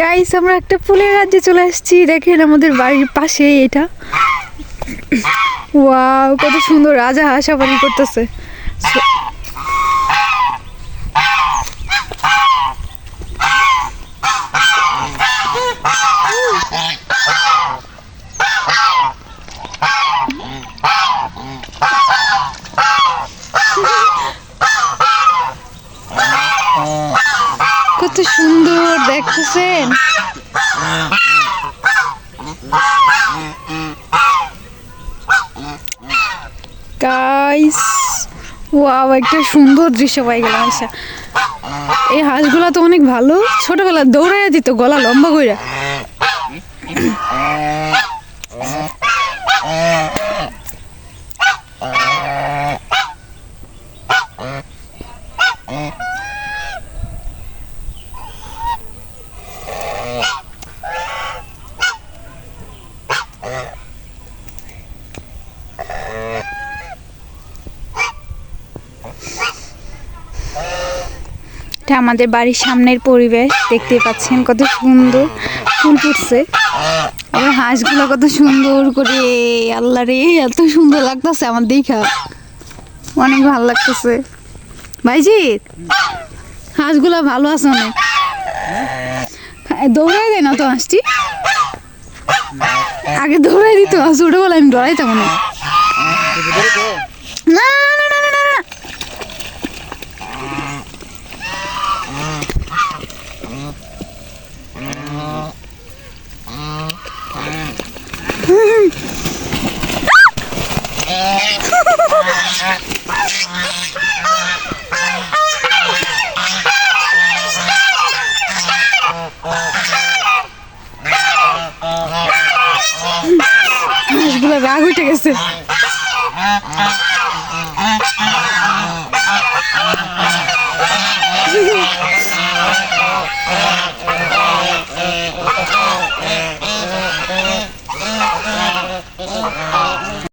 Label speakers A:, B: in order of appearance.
A: Guys আমরা একটা ফুলের রাজ্যে চলে আসছি। দেখেন আমাদের বাড়ির পাশে এটা। ওয়াও কত সুন্দর রাজা হাসাপানি করতেছে। কত সুন্দর, দেখতেছেন? গাইস ওয়াও একটা সুন্দর দৃশ্য পাই গেলাম আচ্ছা। এই হাঁসগুলা তো অনেক ভালো। ছোটবেলা দৌড়াইয়া দিত, গলা লম্বা কইরা। এটা আমাদের বাড়ির সামনের পরিবেশ। দেখতে পাচ্ছেন কত সুন্দর ফুল ফুটছে। আমার হাঁসগুলো কত সুন্দর করে, আল্লাহ রে, এত সুন্দর লাগতেছে আমার দেখা। অনেক ভালো লাগতেছে। ভাইজিৎ, হাঁসগুলো ভালো আছে অনেক। দৌড়াই দেয় না তো হাঁসটি? আগে দৌড়াই দিত ছোটবেলা আমি দৌড়াইতাম না না না না না না। রাগ উঠে গেছে। Oh,